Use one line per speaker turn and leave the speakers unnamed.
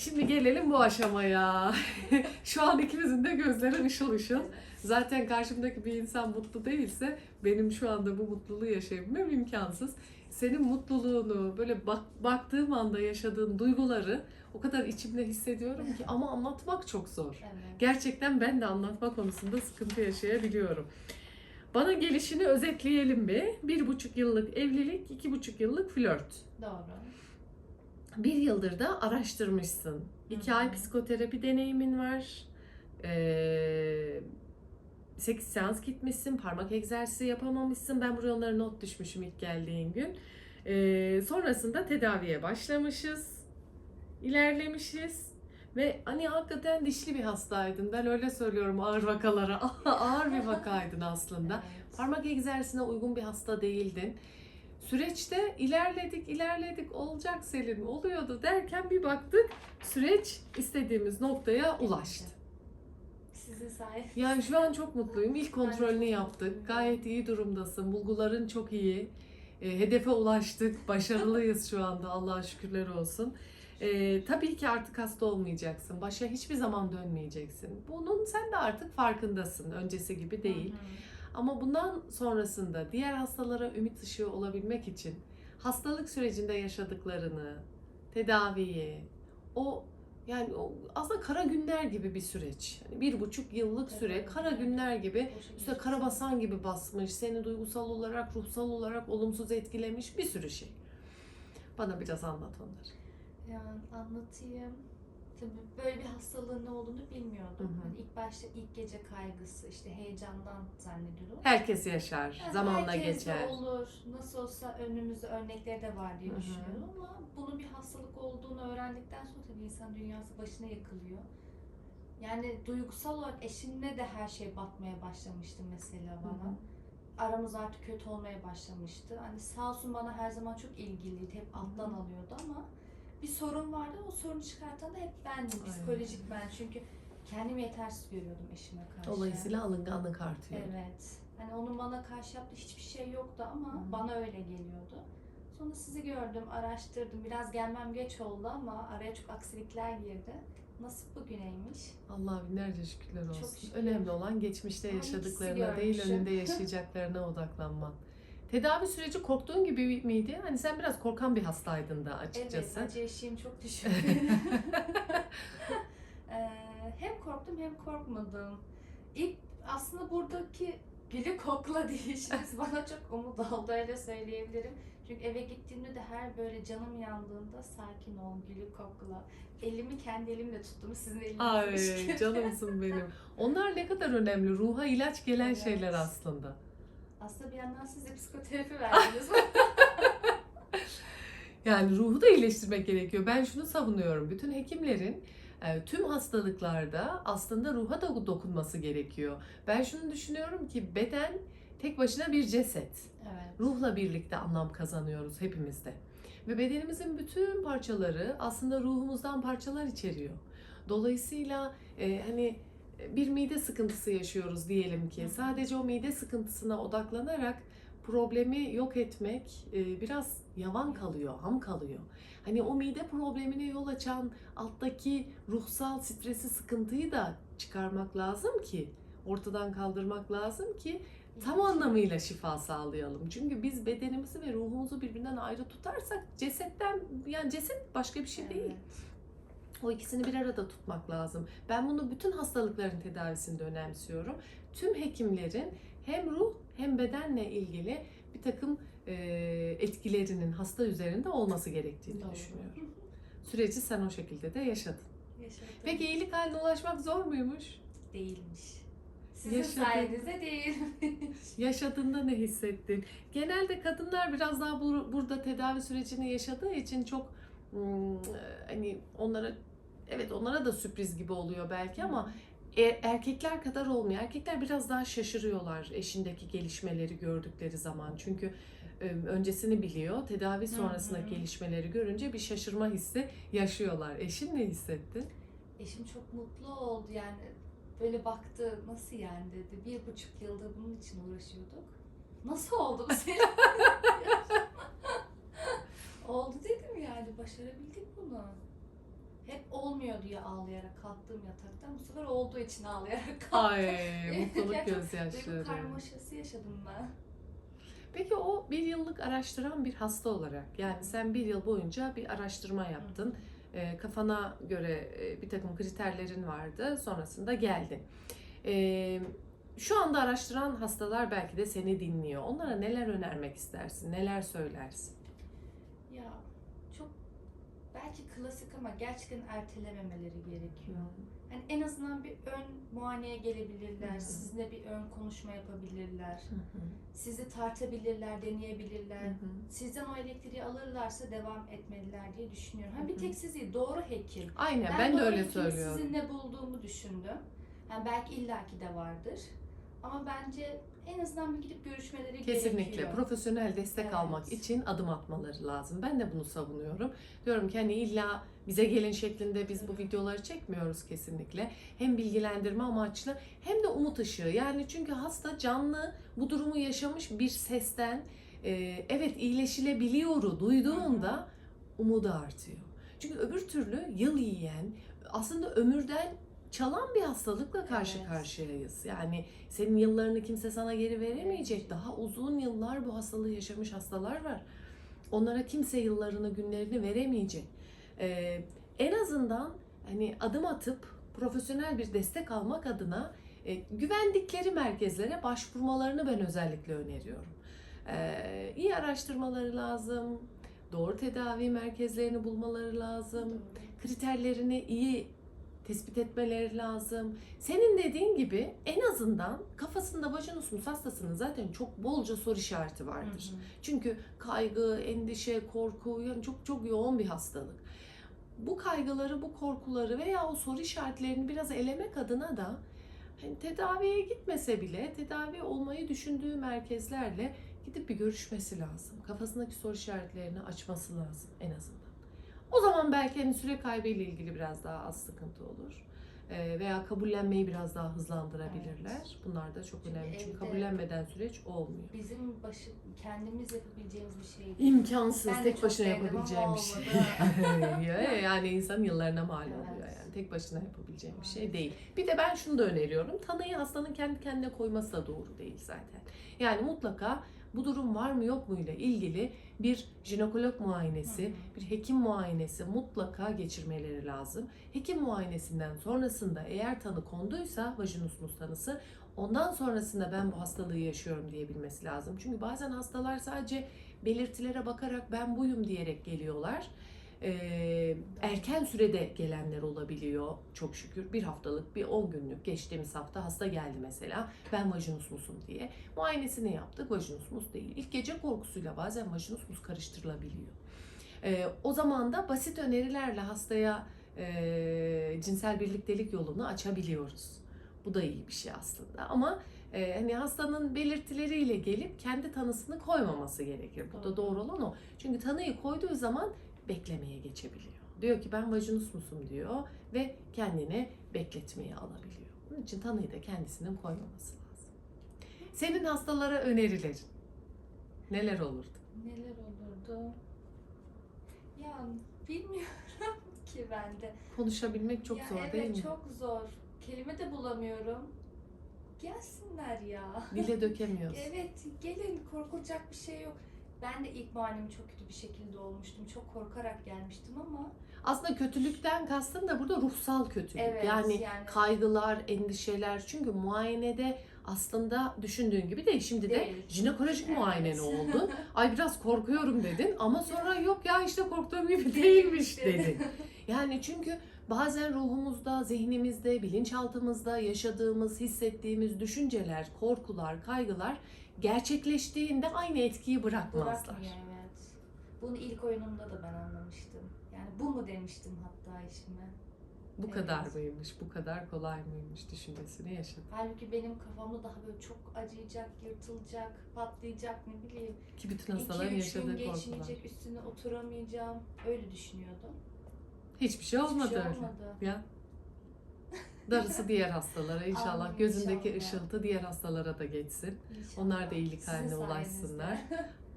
Şimdi gelelim bu aşamaya. Şu an ikimizin de gözleri ışıl ışıl. Zaten karşımdaki bir insan mutlu değilse benim şu anda bu mutluluğu yaşayabilmem imkansız. Senin mutluluğunu böyle bak, baktığım anda yaşadığın duyguları o kadar içimde hissediyorum ki ama anlatmak çok zor.
Evet.
Gerçekten ben de anlatma konusunda sıkıntı yaşayabiliyorum. Bana gelişini özetleyelim bir. Bir buçuk yıllık evlilik, iki buçuk yıllık flört.
Doğru.
Bir yıldır da araştırmışsın. İki ay psikoterapi deneyimin var. Ee, 8 seans gitmişsin, parmak egzersizi yapamamışsın. Ben buraya onları not düşmüşüm ilk geldiğin gün. Ee, sonrasında tedaviye başlamışız. ilerlemişiz. Ve hani hakikaten dişli bir hastaydın. Ben öyle söylüyorum ağır vakalara. ağır bir vakaydın aslında.
Evet.
Parmak egzersizine uygun bir hasta değildin. Süreçte ilerledik, ilerledik, olacak Selin, oluyordu derken bir baktık süreç istediğimiz noktaya ulaştı.
Sizin sayenizde.
Yani şu an çok mutluyum. İlk kontrolünü yaptık. Gayet iyi durumdasın. Bulguların çok iyi. E, hedefe ulaştık. Başarılıyız şu anda. Allah'a şükürler olsun. E, tabii ki artık hasta olmayacaksın. Başa hiçbir zaman dönmeyeceksin. Bunun sen de artık farkındasın. Öncesi gibi değil.
Hı hı.
Ama bundan sonrasında diğer hastalara ümit ışığı olabilmek için hastalık sürecinde yaşadıklarını, tedaviyi, o yani o aslında kara günler gibi bir süreç. Yani bir buçuk yıllık süre kara günler gibi işte karabasan gibi basmış, seni duygusal olarak, ruhsal olarak olumsuz etkilemiş bir sürü şey. Bana biraz anlat onları.
Yani anlatayım. Tabii böyle bir hastalığın ne olduğunu bilmiyordum.
Hı hı.
İlk başta ilk gece kaygısı, işte heyecandan zannediyorum.
Herkes yaşar,
Yani
zamanla
herkes
geçer.
olur. Nasıl olsa önümüzde örnekleri de var diye
Hı hı.
düşünüyorum ama bunun bir hastalık olduğunu öğrendikten sonra tabii insan dünyası başına yakılıyor. Yani duygusal olarak eşimle de her şey batmaya başlamıştı mesela bana.
hı.
Aramız artık kötü olmaya başlamıştı. Hani sağ olsun bana her zaman çok ilgiliydi. Hep alttan alıyordu ama bir sorun vardı. O sorunu çıkartan da hep bendim. Psikolojik ben. Çünkü kendimi yetersiz görüyordum eşime karşı.
Dolayısıyla alınganlık artıyor.
Evet. Hani onun bana karşı yaptığı hiçbir şey yoktu ama
Hı.
bana öyle geliyordu. Sonra sizi gördüm, araştırdım. Biraz gelmem geç oldu ama araya çok aksilikler girdi. Nasip bugüneymiş.
Allah binlerce şükürler
Çok
olsun.
şükür.
Önemli olan geçmişte yaşadıklarına değil, önünde yaşayacaklarına odaklanman. Tedavi süreci korktuğun gibi miydi? Hani sen biraz korkan bir hastaydın da açıkçası.
Evet, acı eşiğim çok düşük. Ee, hem korktum hem korkmadım. İlk aslında buradaki gülü kokla diyişiniz bana çok umut oldu öyle söyleyebilirim. Çünkü eve gittiğimde de her böyle canım yandığında sakin ol, gülü kokla. Elimi kendi elimle tuttum, sizin elinizi
Ay canımsın benim. Onlar ne kadar önemli. Ruha ilaç gelen
Evet.
şeyler aslında.
Aslında bir yandan siz de psikoterapi verdiniz.
Yani ruhu da iyileştirmek gerekiyor. Ben şunu savunuyorum. Bütün hekimlerin e, tüm hastalıklarda aslında ruha da dokunması gerekiyor. Ben şunu düşünüyorum ki beden tek başına bir ceset.
evet.
ruhla birlikte anlam kazanıyoruz hepimizde. Ve bedenimizin bütün parçaları aslında ruhumuzdan parçalar içeriyor. Dolayısıyla e, hani bir mide sıkıntısı yaşıyoruz diyelim ki. Sadece o mide sıkıntısına odaklanarak problemi yok etmek e, biraz yavan kalıyor, ham kalıyor. Hani o mide problemine yol açan alttaki ruhsal stresi, sıkıntıyı da çıkarmak lazım ki, ortadan kaldırmak lazım ki tam anlamıyla şifa sağlayalım. Çünkü biz bedenimizi ve ruhumuzu birbirinden ayrı tutarsak cesetten yani ceset başka bir şey değil.
Evet.
O ikisini bir arada tutmak lazım. Ben bunu bütün hastalıkların tedavisinde önemsiyorum. Tüm hekimlerin hem ruh hem bedenle ilgili bir takım etkilerinin hasta üzerinde olması gerektiğini
Doğru.
düşünüyorum. Süreci sen o şekilde de yaşadın.
Yaşadım.
Peki iyilik haline ulaşmak zor muymuş?
Değilmiş. Sizin
Yaşadım.
sayenizde değilmiş.
Yaşadığında ne hissettin? Genelde kadınlar biraz daha bu- burada tedavi sürecini yaşadığı için çok hmm, hani onlara evet onlara da sürpriz gibi oluyor belki ama e, erkekler kadar olmuyor. Erkekler biraz daha şaşırıyorlar eşindeki gelişmeleri gördükleri zaman. Çünkü e, öncesini biliyor. Tedavi sonrasındaki
hı.
gelişmeleri görünce bir şaşırma hissi yaşıyorlar. Eşin ne hissetti?
Eşim çok mutlu oldu yani böyle baktı nasıl yani dedi bir buçuk yıldır bunun için uğraşıyorduk. Nasıl oldu bu senin? oldu dedim yani başarabildik bunu. Hep olmuyor diye ağlayarak kalktığım yataktan bu sefer olduğu için ağlayarak kalktım.
Ay mutluluk gözyaşları.
Duygu karmaşası yaşadım ben.
Peki o bir yıllık araştıran bir hasta olarak yani sen bir yıl boyunca bir araştırma yaptın. E, kafana göre e, bir takım kriterlerin vardı. Sonrasında geldin. E, şu anda araştıran hastalar belki de seni dinliyor. Onlara neler önermek istersin? Neler söylersin?
Belki klasik ama gerçekten ertelememeleri gerekiyor. Yani en azından bir ön muayeneye gelebilirler,
Hı hı.
sizinle bir ön konuşma yapabilirler, sizi tartabilirler, deneyebilirler. Sizden o elektriği alırlarsa devam etmeliler diye düşünüyorum. Ha
Hı
bir tek siz değil, doğru hekim.
Aynen ben, de
doğru
öyle söylüyorum.
sizinle bulduğumu düşündüm. Yani belki illaki de vardır. Ama bence en azından bir gidip görüşmeleri
Kesinlikle.
gerekiyor.
Profesyonel destek
Evet.
almak için adım atmaları lazım. Ben de bunu savunuyorum. Diyorum ki hani illa bize gelin şeklinde biz bu videoları çekmiyoruz kesinlikle. Hem bilgilendirme amaçlı hem de umut ışığı. Yani çünkü hasta canlı bu durumu yaşamış bir sesten e, evet iyileşilebiliyoru duyduğunda umudu artıyor. Çünkü öbür türlü yıl yiyen aslında ömürden çalan bir hastalıkla karşı
Evet.
karşıyayız. Yani senin yıllarını kimse sana geri veremeyecek. Daha uzun yıllar bu hastalığı yaşamış hastalar var. Onlara kimse yıllarını, günlerini veremeyecek. Ee, en azından hani adım atıp profesyonel bir destek almak adına e, güvendikleri merkezlere başvurmalarını ben özellikle öneriyorum. Ee, iyi araştırmaları lazım. Doğru tedavi merkezlerini bulmaları lazım kriterlerini iyi tespit etmeleri lazım. Senin dediğin gibi en azından kafasında vajinismus hastasının zaten çok bolca soru işareti
Hı
vardır.
hı.
Çünkü kaygı, endişe, korku yani çok çok yoğun bir hastalık. Bu kaygıları, bu korkuları veya o soru işaretlerini biraz elemek adına da hani tedaviye gitmese bile tedavi olmayı düşündüğü merkezlerle gidip bir görüşmesi lazım. Kafasındaki soru işaretlerini açması lazım en azından. O zaman belki hani süre kaybı ile ilgili biraz daha az sıkıntı olur. Ee, veya kabullenmeyi biraz daha hızlandırabilirler. Bunlar da çok
Çünkü
önemli. Çünkü kabullenmeden süreç olmuyor.
Bizim başı, kendimiz yapabileceğimiz bir şey değil.
İmkansız.
Ben de
tek
çok
başına yapabileceğim bir şey.
olmadı.
Yani insan yıllarına mal oluyor
Evet.
yani. Tek başına yapabileceğim bir şey
Evet.
değil. Bir de ben şunu da öneriyorum. Tanıyı hastanın kendi kendine koyması da doğru değil zaten. Yani mutlaka bu durum var mı yok mu ile ilgili bir jinekolog muayenesi, bir hekim muayenesi mutlaka geçirmeleri lazım. Hekim muayenesinden sonrasında eğer tanı konduysa vajinismus tanısı ondan sonrasında ben bu hastalığı yaşıyorum diyebilmesi lazım. Çünkü bazen hastalar sadece belirtilere bakarak ben buyum diyerek geliyorlar. Ee, erken sürede gelenler olabiliyor çok şükür. Bir haftalık, bir 10 günlük geçtiğimiz hafta hasta geldi mesela. Ben vajinismusum diye. Muayenesini yaptık. Vajinismus değil. İlk gece korkusuyla bazen vajinismus karıştırılabiliyor. Ee, o zaman da basit önerilerle hastaya e, cinsel birliktelik yolunu açabiliyoruz. Bu da iyi bir şey aslında. Ama e, hani hastanın belirtileriyle gelip kendi tanısını koymaması gerekir. Bu da doğru olan o. Çünkü tanıyı koyduğu zaman beklemeye geçebiliyor. Diyor ki ben vajinismusum diyor ve kendini bekletmeye alabiliyor. Bunun için tanıyı da kendisinin koymaması lazım. Senin hastalara önerilerin neler olurdu?
Neler olurdu? Ya bilmiyorum ki ben de.
Konuşabilmek çok
ya
zor
evet,
değil mi?
çok zor. Kelime de bulamıyorum. Gelsinler ya.
Dile dökemiyoruz.
Evet gelin korkulacak bir şey yok. Ben de ilk muayenemi çok kötü bir şekilde olmuştum. Çok korkarak gelmiştim ama
Aslında kötülükten kastım da burada ruhsal kötülük.
evet
yani
yani,
kaygılar, endişeler. Çünkü muayenede aslında düşündüğün gibi değil. Şimdi de
Değil.
jinekolojik
Evet.
muayenen oldu. Ay biraz korkuyorum dedin ama sonra yok ya işte korktuğum gibi
Değilmiş
değilmiş
dedi.
dedin. Yani çünkü bazen ruhumuzda, zihnimizde, bilinçaltımızda yaşadığımız, hissettiğimiz düşünceler, korkular, kaygılar gerçekleştiğinde aynı etkiyi bırakmazlar.
Bırakmıyor evet. Bunu ilk oyunumda da ben anlamıştım. Yani bu mu demiştim hatta işime.
Bu
Evet.
kadar mıymış, bu kadar kolay mıymış düşüncesini yaşadım.
Halbuki benim kafamda daha böyle çok acıyacak, yırtılacak, patlayacak ne bileyim.
Ki bütün
2-3
hastaların
gün
yaşadığı korkular.
geçmeyecek, üstüne oturamayacağım. Öyle düşünüyordum.
Hiçbir şey olmadı
Hiçbir şey olmadı.
Ya. Darısı diğer hastalara inşallah.
Amin,
Gözündeki
inşallah.
ışıltı diğer hastalara da geçsin.
İnşallah.
Onlar da iyilik
Sizin
haline ulaşsınlar. Mutluluğu